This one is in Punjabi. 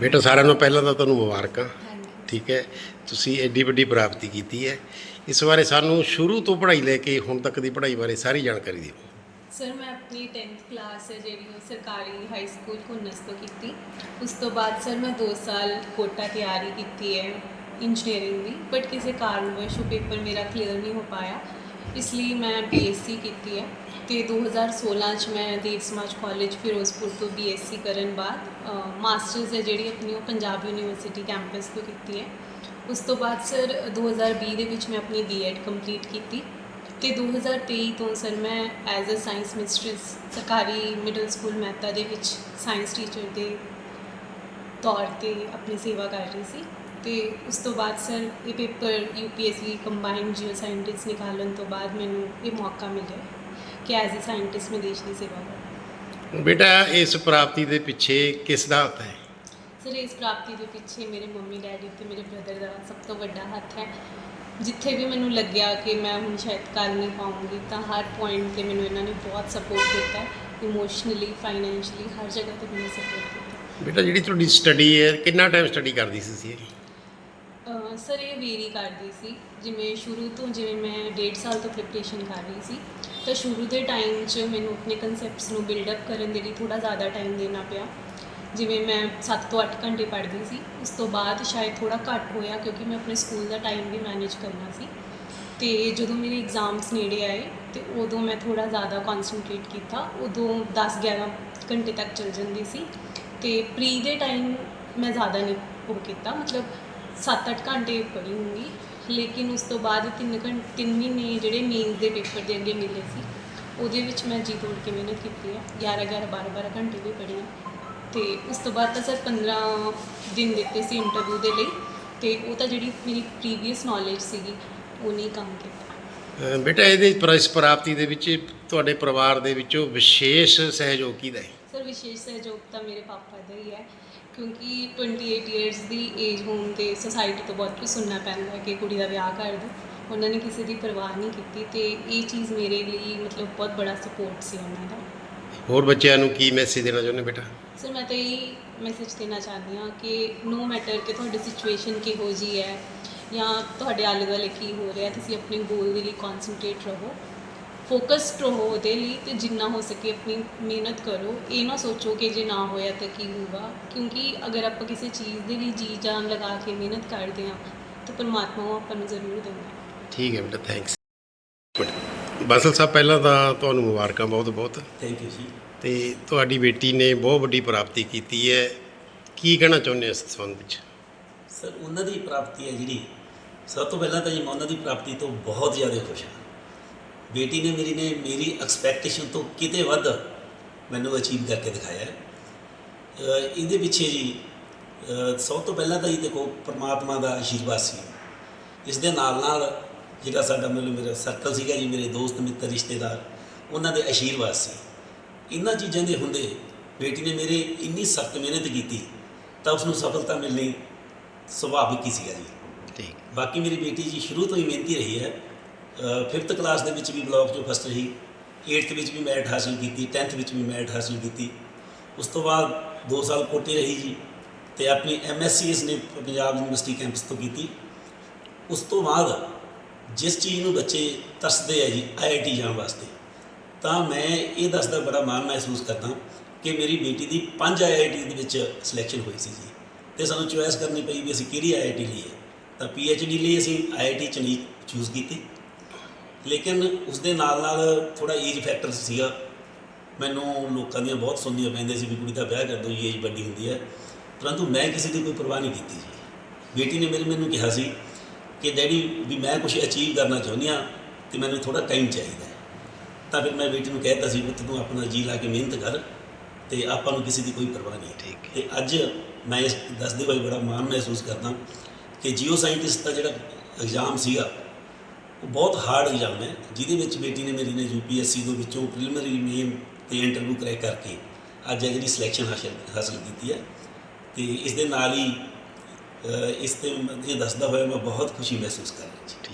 ਬੇਟਾ, ਸਾਰਿਆਂ ਨੂੰ ਪਹਿਲਾਂ ਤਾਂ ਤੁਹਾਨੂੰ ਮੁਬਾਰਕਾਂ। ਹਾਂਜੀ ਠੀਕ ਹੈ? ਤੁਸੀਂ ਐਡੀ ਵੱਡੀ ਪ੍ਰਾਪਤੀ ਕੀਤੀ ਹੈ। ਇਸ ਬਾਰੇ ਸਾਨੂੰ ਸ਼ੁਰੂ ਤੋਂ ਪੜ੍ਹਾਈ ਲੈ ਕੇ ਹੁਣ ਤੱਕ ਦੀ ਪੜ੍ਹਾਈ ਬਾਰੇ ਸਾਰੀ ਜਾਣਕਾਰੀ ਦਿਓ। ਸਰ, ਮੈਂ ਆਪਣੀ 10th ਕਲਾਸ ਹੈ ਜਿਹੜੀ ਉਹ ਸਰਕਾਰੀ ਹਾਈ ਸਕੂਲ ਕੁੰਨਸ ਤੋਂ ਕੀਤੀ। ਉਸ ਤੋਂ ਬਾਅਦ ਸਰ, ਮੈਂ 2 ਸਾਲ ਕੋਟਾ ਤਿਆਰੀ ਕੀਤੀ ਹੈ ਇੰਜੀਨੀਅਰਿੰਗ ਦੀ ਬਟ ਕਿਸੇ ਕਾਰਨਵਸ਼ ਉਹ ਪੇਪਰ ਮੇਰਾ ਕਲੀਅਰ ਨਹੀਂ ਹੋ ਪਾਇਆ। ਇਸ ਲਈ ਮੈਂ ਬੀਐਸਸੀ ਕੀਤੀ ਹੈ ਤੇ 2016 ਚ ਮੈਂ ਦੇਵ ਸਮਾਜ ਕਾਲਜ ਫਿਰੋਜ਼ਪੁਰ ਤੋਂ ਬੀਐਸਸੀ ਕਰਨ ਬਾਅਦ ਮਾਸਟਰਸ ਹੈ ਜਿਹੜੀ ਆਪਣੀ ਉਹ ਪੰਜਾਬ ਯੂਨੀਵਰਸਿਟੀ ਕੈਂਪਸ ਤੋਂ ਕੀਤੀ ਹੈ। ਉਸ ਤੋਂ ਬਾਅਦ ਸਰ 2020 ਦੇ ਵਿੱਚ ਮੈਂ ਆਪਣੀ ਬੀਐਡ ਕੰਪਲੀਟ ਕੀਤੀ ਤੇ 2023 ਤੋਂ ਸਰ ਮੈਂ ਐਜ਼ ਅ ਸਾਇੰਸ ਮਿਸਟਰਸ ਸਰਕਾਰੀ ਮਿਡਲ ਸਕੂਲ ਮਹਿਤਾ ਦੇ ਵਿੱਚ ਸਾਇੰਸ ਟੀਚਰ ਦੇ ਤੌਰ ਤੇ ਆਪਣੀ ਸੇਵਾ ਕਰ ਰਹੀ ਸੀ। ਤੇ ਉਸ ਤੋਂ ਬਾਅਦ ਸਰ ਇਹ paper UPSC combined geo scientist ਨਿਕਾਲਣ ਤੋਂ ਬਾਅਦ ਮੈਨੂੰ ਇਹ ਮੌਕਾ ਮਿਲਿਆ ਕਿ ਐਜ਼ ਅ ਸਾਇੰਟਿਸਟ ਮੈਂ ਦੇਸ਼ ਦੀ ਸੇਵਾ ਕਰਾਂ। ਬੇਟਾ ਇਸ ਪ੍ਰਾਪਤੀ ਦੇ ਪਿੱਛੇ ਕਿਸ ਦਾ ਹੱਥ ਹੈ? ਸਰ ਇਸ ਪ੍ਰਾਪਤੀ ਦੇ ਪਿੱਛੇ ਮੇਰੇ ਮੰਮੀ ਡੈਡੀ ਤੇ ਮੇਰੇ ਬ੍ਰਦਰ ਦਾ ਸਭ ਤੋਂ ਵੱਡਾ ਹੱਥ ਹੈ। ਜਿੱਥੇ ਵੀ ਮੈਨੂੰ ਲੱਗਿਆ ਕਿ ਮੈਂ ਹੁਣ ਸ਼ਾਇਦ ਕਰ ਨਹੀਂ ਪਾਉਂਗੀ ਤਾਂ ਹਰ ਪੁਆਇੰਟ ਤੇ ਮੈਨੂੰ ਇਹਨਾਂ ਨੇ ਬਹੁਤ ਸਪੋਰਟ ਦਿੱਤਾ ਇਮੋਸ਼ਨਲੀ ਫਾਈਨੈਂਸ਼ਲੀ ਹਰ ਜਗ੍ਹਾ ਤੇ ਮੈਨੂੰ ਸਪੋਰਟ ਕੀਤਾ ਬੇਟਾ ਜਿਹੜੀ ਤੁਹਾਡੀ ਸਟੱਡੀ ਹੈ ਕਿੰਨਾ ਟਾਈਮ ਸਟੱਡੀ ਕਰਦੀ ਸੀ ਅਹ ਸਰ, ਇਹ ਵੇਰੀ ਕਰਦੀ ਸੀ। ਜਿਵੇਂ ਸ਼ੁਰੂ ਤੋਂ ਜਿਵੇਂ ਮੈਂ ਡੇਢ ਸਾਲ ਤੋਂ ਪ੍ਰਿਪਰੇਸ਼ਨ ਕਰ ਰਹੀ ਸੀ, ਤਾਂ ਸ਼ੁਰੂ ਦੇ ਟਾਈਮ 'ਚ ਮੈਨੂੰ ਆਪਣੇ ਕਨਸੈਪਟਸ ਨੂੰ ਬਿਲਡ ਅਪ ਕਰਨ ਦੇ ਲਈ ਥੋੜਾ ਜ਼ਿਆਦਾ ਟਾਈਮ ਦੇਣਾ ਪਿਆ। ਜਿਵੇਂ ਮੈਂ 7 ਤੋਂ 8 ਘੰਟੇ ਪੜ੍ਹਦੀ ਸੀ, ਉਸ ਤੋਂ ਬਾਅਦ ਸ਼ਾਇਦ ਥੋੜਾ ਘੱਟ ਹੋਇਆ ਕਿਉਂਕਿ ਮੈਂ ਆਪਣੇ ਸਕੂਲ ਦਾ ਟਾਈਮ ਵੀ ਮੈਨੇਜ ਕਰਨਾ ਸੀ। ਤੇ ਜਦੋਂ ਮੇਰੇ ਐਗਜ਼ਾਮਸ ਨੇੜੇ ਆਏ, ਤੇ ਉਦੋਂ ਮੈਂ ਥੋੜਾ ਜ਼ਿਆਦਾ ਕਨਸੈਂਟਰੇਟ ਕੀਤਾ। ਉਦੋਂ 10 11 ਘੰਟੇ ਤੱਕ ਚੱਲ ਜਾਂਦੀ ਸੀ। ਤੇ ਪ੍ਰੀ ਦੇ ਟਾਈਮ ਮੈਂ ਜ਼ਿਆਦਾ ਨਹੀਂ ਉਹ ਕੀਤਾ। ਮਤਲਬ 7-8 ਘੰਟੇ ਪੜ੍ਹੀ ਹੋਊਂਗੀ। ਲੇਕਿਨ ਉਸ ਤੋਂ ਬਾਅਦ 3 ਘੰਟੇ 3 ਮਹੀਨੇ ਜਿਹੜੇ ਮੇਨਸ ਦੇ ਪੇਪਰ ਦੇ ਅੱਗੇ ਮਿਲੇ ਸੀ ਉਹਦੇ ਵਿੱਚ ਮੈਂ ਜੀ ਤੋੜ ਕੇ ਮਿਹਨਤ ਕੀਤੀ ਹੈ 11 11 12 12 ਘੰਟੇ ਵੀ ਪੜ੍ਹੀ ਤੇ ਉਸ ਤੋਂ ਬਾਅਦ ਤਾਂ ਸਰ 15 ਦਿਨ ਦਿੱਤੇ ਸੀ ਇੰਟਰਵਿਊ ਦੇ ਲਈ। ਤੇ ਉਹ ਤਾਂ ਜਿਹੜੀ ਮੇਰੀ ਪ੍ਰੀਵੀਅਸ ਨੌਲੇਜ ਸੀਗੀ ਉਹ ਨਹੀਂ ਕੰਮ ਕੀਤਾ। ਬੇਟਾ ਇਹਦੇ ਪਰ- ਇਸ ਪ੍ਰਾਪਤੀ ਦੇ ਵਿੱਚ ਤੁਹਾਡੇ ਪਰਿਵਾਰ ਦੇ ਵਿੱਚੋਂ ਵਿਸ਼ੇਸ਼ ਸਹਿਯੋਗ ਕਿਹਦਾ ਹੈ। ਸਰ ਵਿਸ਼ੇਸ਼ ਸਹਿਯੋਗ ਤਾਂ ਮੇਰੇ ਪਾਪਾ ਦਾ ਹੀ ਹੈ। ਕਿਉਂਕਿ 28 ਇਅਰਸ ਦੀ ਏਜ ਹੋਣ ਤੇ ਸੋਸਾਇਟੀ ਤੋਂ ਬਹੁਤ ਕੁਝ ਸੁਣਨਾ ਪੈਂਦਾ ਹੈ ਕਿ ਕੁੜੀ ਦਾ ਵਿਆਹ ਕਰ ਦਿਓ ਉਹਨਾਂ ਨੇ ਕਿਸੇ ਦੀ ਪਰਵਾਹ ਨਹੀਂ ਕੀਤੀ ਤੇ ਇਹ ਚੀਜ਼ ਮੇਰੇ ਲਈ ਮਤਲਬ ਬਹੁਤ ਬੜਾ ਸਪੋਰਟ ਸੀ ਉਹਨਾਂ ਦਾ। ਹੋਰ ਬੱਚਿਆਂ ਨੂੰ ਕੀ ਮੈਸੇਜ ਦੇਣਾ ਚਾਹੁੰਦੇ ਬੇਟਾ? ਸਰ ਮੈਂ ਤਾਂ ਇਹ ਮੈਸੇਜ ਦੇਣਾ ਚਾਹੁੰਦੀ ਹਾਂ ਕਿ ਨੋ ਮੈਟਰ ਕਿ ਤੁਹਾਡੀ ਸਿਚੁਏਸ਼ਨ ਕਿਹੋ ਜੀ ਹੈ ਜਾਂ ਤੁਹਾਡੇ ਆਲੇ ਦੁਆਲੇ ਕੀ ਹੋ ਰਿਹਾ ਤੁਸੀਂ ਆਪਣੇ ਗੋਲ ਦੇ ਲਈ ਕਨਸੈਂਟਰੇਟ ਰਹੋ। ਫੋਕਸਡ ਰਹੋ ਉਹਦੇ ਲਈ ਤੇ ਜਿੰਨਾ ਹੋ ਸਕੇ ਆਪਣੀ ਮਿਹਨਤ ਕਰੋ। ਇਹ ਨਾ ਸੋਚੋ ਕਿ ਜੇ ਨਾ ਹੋਇਆ ਤਾਂ ਕੀ ਹੋਊਗਾ? ਕਿਉਂਕਿ ਅਗਰ ਆਪਾਂ ਕਿਸੇ ਚੀਜ਼ ਦੇ ਲਈ ਜੀ ਜਾਨ ਲਗਾ ਕੇ ਮਿਹਨਤ ਕਰਦੇ ਹਾਂ ਤਾਂ ਪਰਮਾਤਮਾ ਉਹ ਆਪਾਂ ਨੂੰ ਜ਼ਰੂਰ ਦਿੰਦਾ ਹੈ ਠੀਕ ਹੈ ਬੇਟਾ ਥੈਂਕਸ ਬਾਸਲ ਸਾਹਿਬ ਪਹਿਲਾਂ ਤਾਂ ਤੁਹਾਨੂੰ ਮੁਬਾਰਕਾਂ ਬਹੁਤ ਬਹੁਤ। ਥੈਂਕ ਯੂ ਜੀ। ਤੇ ਤੁਹਾਡੀ ਬੇਟੀ ਨੇ ਬਹੁਤ ਵੱਡੀ ਪ੍ਰਾਪਤੀ ਕੀਤੀ ਹੈ। ਕੀ ਕਹਿਣਾ ਚਾਹੁੰਦੇ ਹੋ ਇਸ ਸੰਬੰਧ ਵਿੱਚ? ਸਰ ਉਹਨਾਂ ਦੀ ਪ੍ਰਾਪਤੀ ਹੈ ਜਿਹੜੀ। ਸਭ ਤੋਂ ਪਹਿਲਾਂ ਤਾਂ ਜੀ ਮੈਂ ਉਹਨਾਂ ਦੀ ਪ੍ਰਾਪਤੀ ਤੋਂ ਬਹੁਤ ਜ਼ਿਆਦਾ ਖੁਸ਼ ਹਾਂ। ਬੇਟੀ ਨੇ ਮੇਰੀ ਨੇ ਮੇਰੀ ਐਕਸਪੈਕਟੇਸ਼ਨ ਤੋਂ ਕਿਤੇ ਵੱਧ ਮੈਨੂੰ ਅਚੀਵ ਕਰਕੇ ਦਿਖਾਇਆ ਹੈ। ਇਹਦੇ ਪਿੱਛੇ ਜੀ ਸਭ ਤੋਂ ਪਹਿਲਾਂ ਤਾਂ ਜੀ ਦੇਖੋ ਪ੍ਰਮਾਤਮਾ ਦਾ ਆਸ਼ੀਰਵਾਦ ਸੀ। ਇਸ ਦੇ ਨਾਲ ਨਾਲ ਜਿਹੜਾ ਸਾਡਾ ਮਤਲਬ ਮੇਰਾ ਸਰਕਲ ਸੀਗਾ ਜੀ ਮੇਰੇ ਦੋਸਤ ਮਿੱਤਰ ਰਿਸ਼ਤੇਦਾਰ ਉਹਨਾਂ ਦੇ ਆਸ਼ੀਰਵਾਦ ਸੀ। ਇਹਨਾਂ ਚੀਜ਼ਾਂ ਦੇ ਹੁੰਦੇ ਬੇਟੀ ਨੇ ਮੇਰੇ ਇੰਨੀ ਸਖਤ ਮਿਹਨਤ ਕੀਤੀ ਤਾਂ ਉਸ ਨੂੰ ਸਫਲਤਾ ਮਿਲਣੀ ਸੁਭਾਵਿਕ ਹੀ ਸੀਗਾ ਜੀ। ਠੀਕ। ਬਾਕੀ ਮੇਰੀ ਬੇਟੀ ਜੀ ਸ਼ੁਰੂ ਤੋਂ ਹੀ ਮਿਹਨਤੀ ਰਹੀ ਹੈ। ਫਿਫਥ ਕਲਾਸ ਦੇ ਵਿੱਚ ਵੀ ਬਲਾਕ 'ਚੋਂ ਫਸਟ ਰਹੀ 8th ਵਿੱਚ ਵੀ ਮੈਰਿਟ ਹਾਸਲ ਕੀਤੀ 10th ਵਿੱਚ ਵੀ ਮੈਰਿਟ ਹਾਸਲ ਕੀਤੀ। ਉਸ ਤੋਂ ਬਾਅਦ 2 ਸਾਲ ਕੋਟੇ ਰਹੀ ਜੀ ਤੇ ਆਪਣੀ ਐਮਐਸਸੀ ਇਸ ਨੇ ਪੰਜਾਬ ਯੂਨੀਵਰਸਿਟੀ ਕੈਂਪਸ ਤੋਂ ਕੀਤੀ। ਉਸ ਤੋਂ ਬਾਅਦ ਜਿਸ ਚੀਜ਼ ਨੂੰ ਬੱਚੇ ਤਰਸਦੇ ਆ ਜੀ ਆਈਆਈਟੀ ਜਾਣ ਵਾਸਤੇ, ਤਾਂ ਮੈਂ ਇਹ ਦੱਸਦਾ ਬੜਾ ਮਾਣ ਮਹਿਸੂਸ ਕਰਦਾ ਕਿ ਮੇਰੀ ਬੇਟੀ ਦੀ ਪੰਜ ਆਈਆਈਟੀ ਦੇ ਵਿੱਚ ਸਿਲੈਕਸ਼ਨ ਹੋਈ ਸੀ ਜੀ। ਤੇ ਸਾਨੂੰ ਚੁਆਇਸ ਕਰਨੀ ਪਈ ਵੀ ਅਸੀਂ ਕਿਹੜੀ ਆਈਆਈਟੀ ਲਈਏ। ਤਾਂ ਪੀਐਚਡੀ ਲਈ ਅਸੀਂ ਆਈਆਈਟੀ ਚੰਡੀਗੜ੍ਹ ਚੂਜ਼ ਕੀਤੀ। ਲੇਕਿਨ ਉਸ ਦੇ ਨਾਲ ਨਾਲ ਥੋੜਾ ਏਜ ਫੈਕਟਰ ਸੀਗਾ। ਮੈਨੂੰ ਲੋਕਾਂ ਦੀਆਂ ਬਹੁਤ ਸੁਣਨੀਆਂ ਪੈਂਦੀਆਂ ਸੀ ਵੀ ਕੁੜੀ ਦਾ ਵਿਆਹ ਕਰ ਦੋ ਏਜ ਵੱਡੀ ਹੁੰਦੀ ਹੈ। ਪਰੰਤੂ ਮੈਂ ਕਿਸੇ ਦੀ ਕੋਈ ਪਰਵਾਹ ਨਹੀਂ ਕੀਤੀ ਜੀ। ਬੇਟੀ ਨੇ ਮੇਰੇ ਮੈਨੂੰ ਕਿਹਾ ਸੀ ਕਿ ਡੈਡੀ ਵੀ ਮੈਂ ਕੁਝ ਅਚੀਵ ਕਰਨਾ ਚਾਹੁੰਦੀ ਹਾਂ ਤੇ ਮੈਨੂੰ ਥੋੜਾ ਟਾਈਮ ਚਾਹੀਦਾ ਤਾਂ ਫਿਰ ਮੈਂ ਬੇਟੀ ਨੂੰ ਕਹਿਤਾ ਸੀ ਕਿ ਤੂੰ ਆਪਣਾ ਜੀ ਲਾ ਕੇ ਮਿਹਨਤ ਕਰ ਤੇ ਆਪਾਂ ਨੂੰ ਕਿਸੇ ਦੀ ਕੋਈ ਪਰਵਾਹ ਨਹੀਂ ਠੀਕ। ਤੇ ਅੱਜ ਮੈਂ ਇਸ ਦੱਸਦੇ ਹੋਏ ਬੜਾ ਮਾਣ ਮਹਿਸੂਸ ਕਰਦਾ ਕਿ ਜੀਓ ਸਾਇੰਟਿਸਟ ਦਾ ਜਿਹੜਾ ਐਗਜ਼ਾਮ ਸੀਗਾ ਉਹ ਬਹੁਤ ਹਾਰਡ ਇਗਜ਼ਾਮ ਹੈ, ਜਿਹਦੇ ਵਿੱਚ ਬੇਟੀ ਨੇ ਮੇਰੀ ਨੇ ਯੂਪੀਐਸਸੀ ਦੇ ਵਿੱਚੋਂ ਪ੍ਰੀਲਿਮਿਨਰੀ ਮੇਨ ਤੇ ਇੰਟਰਵਿਊ ਕਰੈਕ ਕਰਕੇ ਅੱਜ ਇਹ ਜਿਹੜੀ ਸਿਲੈਕਸ਼ਨ ਹਾਸਲ ਹਾਸਲ ਕੀਤੀ ਹੈ ਤੇ ਇਸ ਦੇ ਨਾਲ ਹੀ ਇਸ ਤੇ ਇਹ ਦੱਸਦਾ ਹੋਇਆ ਮੈਂ ਬਹੁਤ ਖੁਸ਼ੀ ਮਹਿਸੂਸ ਕਰ ਰਿਹਾ ਜੀ।